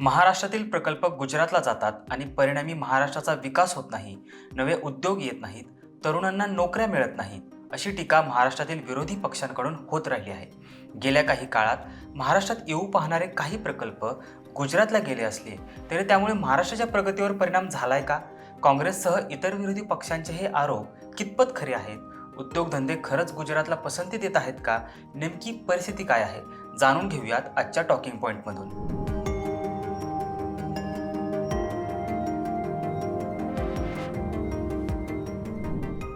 महाराष्ट्रातील प्रकल्प गुजरातला जातात आणि परिणामी महाराष्ट्राचा विकास होत नाही नवे उद्योग येत नाहीत तरुणांना नोकऱ्या मिळत नाहीत अशी टीका महाराष्ट्रातील विरोधी पक्षांकडून होत राहिली आहे. गेल्या काही काळात महाराष्ट्रात येऊ पाहणारे काही प्रकल्प गुजरातला गेले असले तरी त्यामुळे महाराष्ट्राच्या प्रगतीवर परिणाम झालाय का? काँग्रेससह इतर विरोधी पक्षांचे हे आरोप कितपत खरे आहेत? उद्योगधंदे खरंच गुजरातला पसंती देत आहेत का? नेमकी परिस्थिती काय आहे? जाणून घेऊयात आजच्या टॉकिंग पॉईंटमधून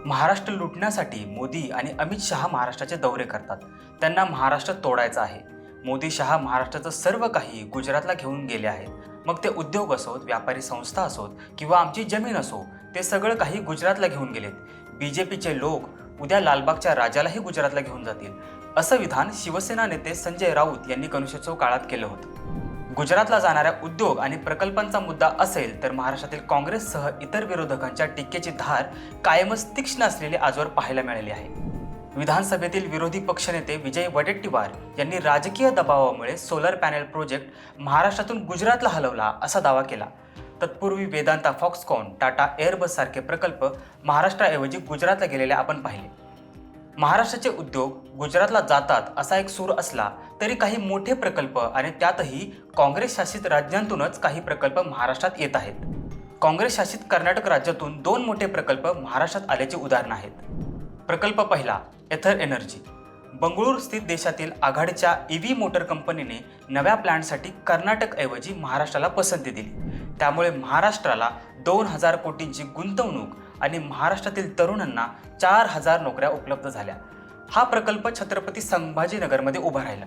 महाराष्ट्र लुटण्यासाठी मोदी आणि अमित शहा महाराष्ट्राचे दौरे करतात. त्यांना महाराष्ट्र तोडायचा आहे. मोदी शहा महाराष्ट्राचं सर्व काही गुजरातला घेऊन गेले आहेत. मग ते उद्योग असोत व्यापारी संस्था असोत किंवा आमची जमीन असो ते सगळं काही गुजरातला घेऊन गेलेत. बी जे पीचे लोक उद्या लालबागच्या राजालाही गुजरातला घेऊन जातील असं विधान शिवसेना नेते संजय राऊत यांनी गणेशोत्सव काळात केलं होतं. गुजरातला जाणाऱ्या उद्योग आणि प्रकल्पांचा मुद्दा असेल तर महाराष्ट्रातील काँग्रेससह इतर विरोधकांच्या टीकेची धार कायमच तीक्ष्ण असलेली आजवर पाहायला मिळाली आहे. विधानसभेतील विरोधी पक्षनेते विजय वडेट्टीवार यांनी राजकीय दबावामुळे सोलर पॅनेल प्रोजेक्ट महाराष्ट्रातून गुजरातला हलवला असा दावा केला. तत्पूर्वी वेदांता फॉक्सकॉन टाटा एअरबस सारखे प्रकल्प महाराष्ट्राऐवजी गुजरातला गेलेले आपण पाहिले. महाराष्ट्राचे उद्योग गुजरातला जातात असा एक सूर असला तरी काही मोठे प्रकल्प आणि त्यातही काँग्रेस शासित राज्यांतूनच काही प्रकल्प महाराष्ट्रात येत आहेत. काँग्रेस शासित कर्नाटक राज्यातून दोन मोठे प्रकल्प महाराष्ट्रात आल्याचे उदाहरण आहेत. प्रकल्प पहिला एथर एनर्जी. बंगळूर स्थित देशातील आघाडीच्या ईव्ही मोटर कंपनीने नव्या प्लॅन्टसाठी कर्नाटकऐवजी महाराष्ट्राला पसंती दिली. त्यामुळे महाराष्ट्राला दोन हजार कोटींची गुंतवणूक आणि महाराष्ट्रातील तरुणांना चार हजार नोकऱ्या उपलब्ध झाल्या. हा प्रकल्प छत्रपती संभाजीनगरमध्ये उभा राहिला.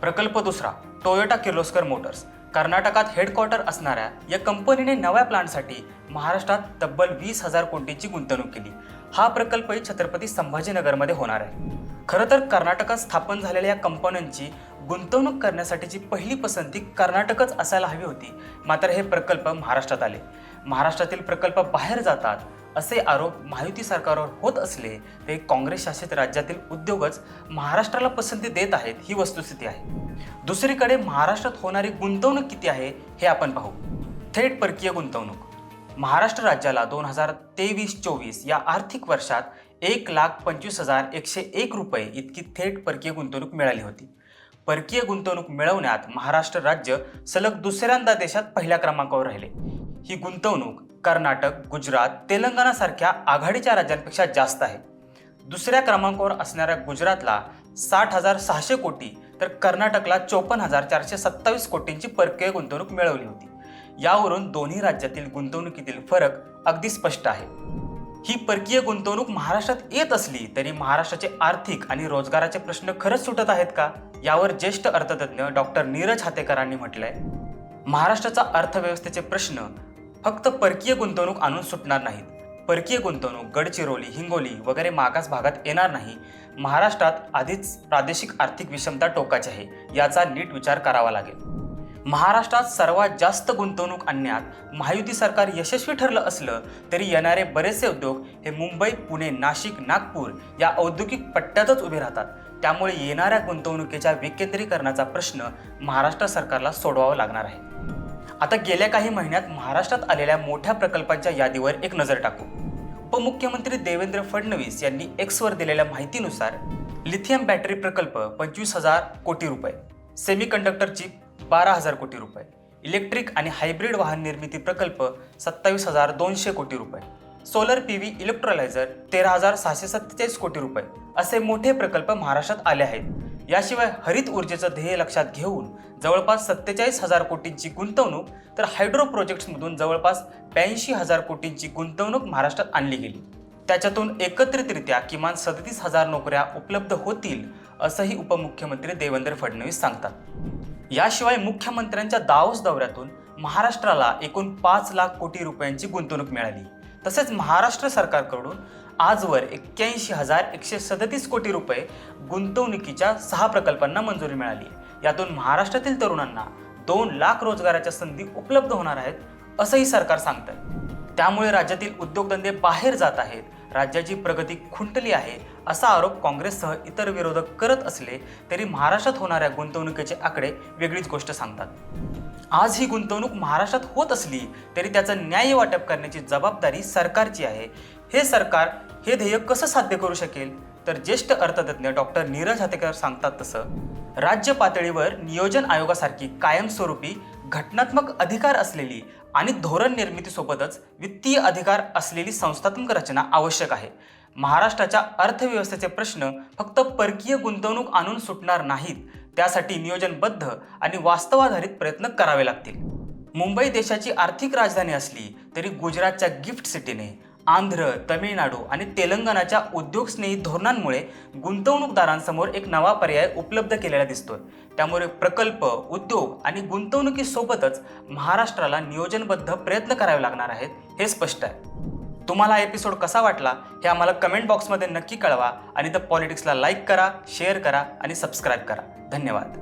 प्रकल्प दुसरा टोयोटा किर्लोस्कर मोटर्स कर्नाटकात हेडक्वार्टर असणाऱ्या या कंपनीने नव्या प्लांटसाठी महाराष्ट्रात तब्बल वीस हजार कोटींची गुंतवणूक केली. हा प्रकल्पही छत्रपती संभाजीनगरमध्ये होणार आहे. खरं तर कर्नाटकात स्थापन झालेल्या या कंपन्यांची गुंतवणूक करण्यासाठीची पहिली पसंती कर्नाटकच असायला हवी होती. मात्र हे प्रकल्प महाराष्ट्रात आले. महाराष्ट्रातील प्रकल्प बाहेर जातात असे आरोप महायुती सरकारवर होत असले तरी काँग्रेस शासित राज्यातील उद्योगच महाराष्ट्राला पसंती देत आहेत ही वस्तुस्थिती आहे. दुसरीकडे महाराष्ट्रात होणारी गुंतवणूक किती आहे हे आपण पाहू. थेट परकीय गुंतवणूक. महाराष्ट्र राज्याला दोन हजार तेवीस चोवीस या आर्थिक वर्षात एक लाख पंचवीस हजार एकशे एक रुपये इतकी थेट परकीय गुंतवणूक मिळाली होती. परकीय गुंतवणूक मिळवण्यात महाराष्ट्र राज्य सलग दुसऱ्यांदा देशात पहिल्या क्रमांकावर राहिले. ही गुंतवणूक कर्नाटक गुजरात तेलंगणासारख्या आघाडीच्या राज्यांपेक्षा जास्त आहे. दुसऱ्या क्रमांकावर असणाऱ्या गुजरातला साठ हजार सहाशे कोटी तर कर्नाटकला चोपन्न हजार चारशे सत्तावीस कोटींची परकीय गुंतवणूक मिळवली होती. यावरून दोन्ही राज्यातील गुंतवणुकीतील फरक अगदी स्पष्ट आहे. ही परकीय गुंतवणूक महाराष्ट्रात येत असली तरी महाराष्ट्राचे आर्थिक आणि रोजगाराचे प्रश्न खरंच सुटत आहेत का? यावर ज्येष्ठ अर्थतज्ञ डॉक्टर नीरज हातेकरांनी म्हटलंय. महाराष्ट्राचा अर्थव्यवस्थेचे प्रश्न फक्त परकीय गुंतवणूक आणून सुटणार नाहीत. परकीय गुंतवणूक गडचिरोली हिंगोली वगैरे मागास भागात येणार नाही. महाराष्ट्रात आधीच प्रादेशिक आर्थिक विषमता टोकाची आहे याचा नीट विचार करावा लागेल. महाराष्ट्रात सर्वात जास्त गुंतवणूक आणण्यात महायुती सरकार यशस्वी ठरलं असलं तरी येणारे बरेचसे उद्योग हे मुंबई पुणे नाशिक नागपूर या औद्योगिक पट्ट्यातच उभे राहतात. त्यामुळे येणाऱ्या गुंतवणुकीच्या विकेंद्रीकरणाचा प्रश्न महाराष्ट्र सरकारला सोडवावा लागणार आहे. आता गेल्या काही महिन्यात महाराष्ट्रात आलेल्या मोठ्या प्रकल्पांच्या यादीवर एक नजर टाकू. उपमुख्यमंत्री देवेंद्र फडणवीस यांनी एक्सवर दिलेल्या माहितीनुसार लिथियम बॅटरी प्रकल्प पंचवीस हजार कोटी रुपये सेमीकंडक्टर चिप बारा हजार कोटी रुपये. इलेक्ट्रिक आणि हायब्रिड वाहन निर्मिती प्रकल्प सत्तावीस हजार दोनशे कोटी रुपये. सोलर पी व्ही इलेक्ट्रोलायझर तेरा हजार सहाशे सत्तेचाळीस कोटी रुपये असे मोठे प्रकल्प महाराष्ट्रात आले आहेत. याशिवाय हरित ऊर्जेचं ध्येय लक्षात घेऊन जवळपास सत्तेचाळीस हजार कोटींची गुंतवणूक तर हायड्रो प्रोजेक्ट्समधून जवळपास ब्याऐंशी हजार कोटींची गुंतवणूक महाराष्ट्रात आणली गेली. त्याच्यातून एकत्रितरित्या किमान सदतीस हजार नोकऱ्या उपलब्ध होतील असंही उपमुख्यमंत्री देवेंद्र फडणवीस सांगतात. याशिवाय मुख्यमंत्र्यांच्या दावोस दौऱ्यातून महाराष्ट्राला एकूण पाच लाख कोटी रुपयांची गुंतवणूक मिळाली. तसेच महाराष्ट्र सरकारकडून आजवर एक्क्याऐंशी हजार एकशे सदतीस कोटी रुपये गुंतवणुकीच्या सहा प्रकल्पांना मंजुरी मिळाली. यातून महाराष्ट्रातील तरुणांना दोन लाख रोजगाराच्या संधी उपलब्ध होणार आहेत असंही सरकार सांगतं त्यामुळे राज्यातील उद्योगधंदे बाहेर जात आहेत राज्याची प्रगती खुंटली आहे असा आरोप काँग्रेससह इतर विरोधक करत असले तरी महाराष्ट्रात होणाऱ्या गुंतवणुकीचे आकडे वेगळीच गोष्ट सांगतात. आज ही गुंतवणूक महाराष्ट्रात होत असली तरी त्याचं न्याय वाटप करण्याची जबाबदारी सरकारची आहे. हे सरकार हे ध्येय कसं साध्य करू शकेल? तर ज्येष्ठ अर्थतज्ञ डॉक्टर नीरज हातेकर सांगतात तसं. राज्य पातळीवर नियोजन आयोगासारखी कायमस्वरूपी घटनात्मक अधिकार असलेली आणि धोरण निर्मितीसोबतच वित्तीय अधिकार असलेली संस्थात्मक रचना आवश्यक आहे. महाराष्ट्राच्या अर्थव्यवस्थेचे प्रश्न फक्त परकीय गुंतवणूक आणून सुटणार नाहीत. त्यासाठी नियोजनबद्ध आणि वास्तवाधारित प्रयत्न करावे लागतील. मुंबई देशाची आर्थिक राजधानी असली तरी गुजरातच्या गिफ्ट सिटीने आंध्र तमिळनाडू आणि तेलंगणाच्या उद्योगस्नेही धोरणांमुळे गुंतवणूकदारांसमोर एक नवा पर्याय उपलब्ध केलेला दिसतोय. त्यामुळे प्रकल्प उद्योग आणि गुंतवणुकीसोबतच महाराष्ट्राला नियोजनबद्ध प्रयत्न करावे लागणार आहेत हे स्पष्ट आहे. तुम्हाला हा एपिसोड कसा वाटला हे आम्हाला कमेंट बॉक्समध्ये नक्की कळवा आणि द पॉलिटिक्सला लाईक करा शेअर करा आणि सबस्क्राईब करा. धन्यवाद.